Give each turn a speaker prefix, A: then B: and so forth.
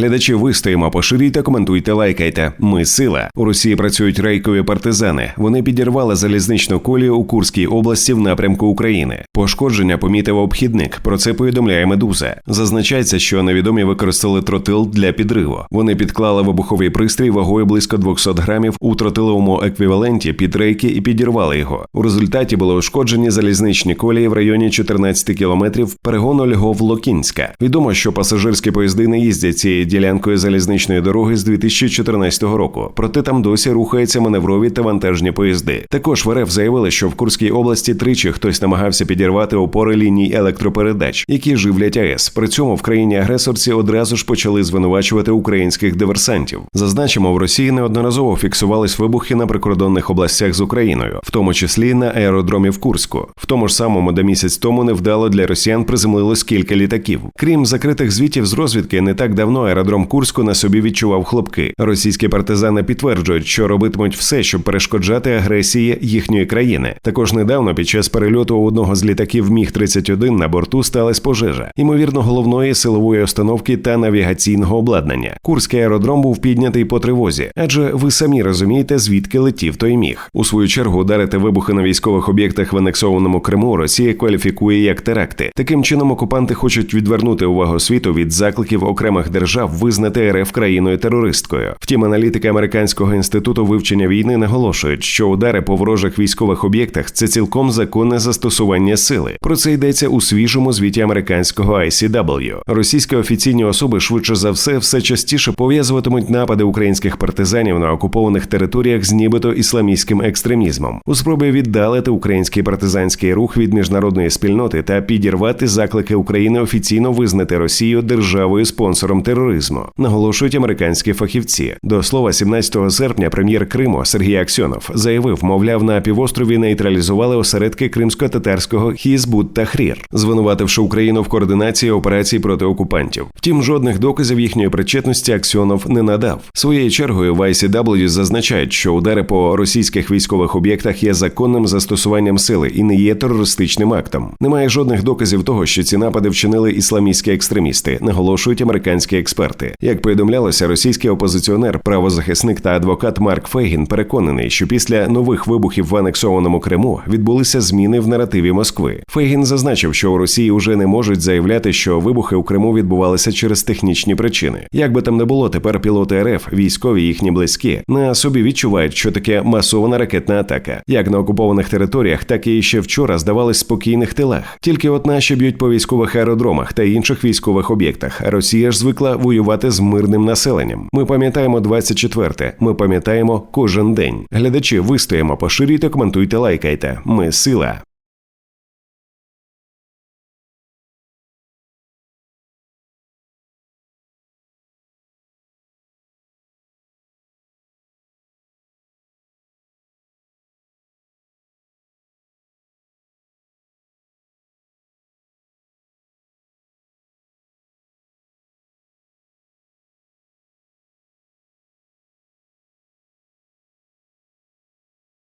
A: Глядачі вистоїмо, поширюйте, коментуйте, лайкайте. Ми сила. У Росії працюють рейкові партизани. Вони підірвали залізничну колію у Курській області в напрямку України. Пошкодження помітив обхідник. Про це повідомляє Медуза. Зазначається, що невідомі використали тротил для підриву. Вони підклали вибуховий пристрій вагою близько 200 грамів у тротиловому еквіваленті під рейки і підірвали його. У результаті були ушкоджені залізничні колії в районі 14 кілометрів перегону Львов-Локінська. Відомо, що пасажирські поїзди не їздять цією ділянкою залізничної дороги з 2014 року, проте там досі рухаються маневрові та вантажні поїзди. Також в РФ заявили, що в Курській області тричі хтось намагався підірвати опори ліній електропередач, які живлять АЕС. При цьому в країні агресорці одразу ж почали звинувачувати українських диверсантів. Зазначимо, в Росії неодноразово фіксувались вибухи на прикордонних областях з Україною, в тому числі на аеродромі в Курську. В тому ж самому, де місяць тому невдало для росіян приземлилось кілька літаків. Крім закритих звітів з розвідки, не так давно аеродром Курську на собі відчував хлопки. Російські партизани підтверджують, що робитимуть все, щоб перешкоджати агресії їхньої країни. Також недавно під час перельоту одного з літаків Міг 31 на борту сталася пожежа, ймовірно, головної силової установки та навігаційного обладнання. Курський аеродром був піднятий по тривозі, адже ви самі розумієте, звідки летів той міг. У свою чергу ударити вибухи на військових об'єктах в анексованому Криму Росія кваліфікує як теракти. Таким чином окупанти хочуть відвернути увагу світу від закликів окремих держав визнати РФ країною терористкою. Втім, аналітики американського інституту вивчення війни наголошують, що удари по ворожих військових об'єктах це цілком законне застосування сили. Про це йдеться у свіжому звіті американського ICW. Російські офіційні особи швидше за все все частіше пов'язуватимуть напади українських партизанів на окупованих територіях з нібито ісламістським екстремізмом у спробі віддалити український партизанський рух від міжнародної спільноти та підірвати заклики України офіційно визнати Росію державою спонсором тероризму, наголошують американські фахівці. До слова, 17 серпня прем'єр Криму Сергій Аксьонов заявив, мовляв, на півострові нейтралізували осередки кримсько-татарського Хізбут Тахрір, звинувативши Україну в координації операцій проти окупантів. Втім, жодних доказів їхньої причетності Аксьонов не надав. Своєю чергою в ICW зазначають, що удари по російських військових об'єктах є законним застосуванням сили і не є терористичним актом. Немає жодних доказів того, що ці напади вчинили ісламістські екстремісти, наголошують американські експерти. Як повідомлялося, російський опозиціонер, правозахисник та адвокат Марк Фейгін переконаний, що після нових вибухів в анексованому Криму відбулися зміни в наративі Москви. Фейгін зазначив, що у Росії вже не можуть заявляти, що вибухи у Криму відбувалися через технічні причини. Як би там не було, тепер пілоти РФ, військові їхні близькі, на собі відчувають, що таке масована ракетна атака, як на окупованих територіях, так і ще вчора здавалось спокійних тилах. Тільки от наші б'ють по військових аеродромах та інших військових об'єктах. Росія ж звикла воювати з мирним населенням. Ми пам'ятаємо 24-те, Ми пам'ятаємо кожен день. Глядачі, вистоїмо, поширюйте, коментуйте, лайкайте. Ми сила.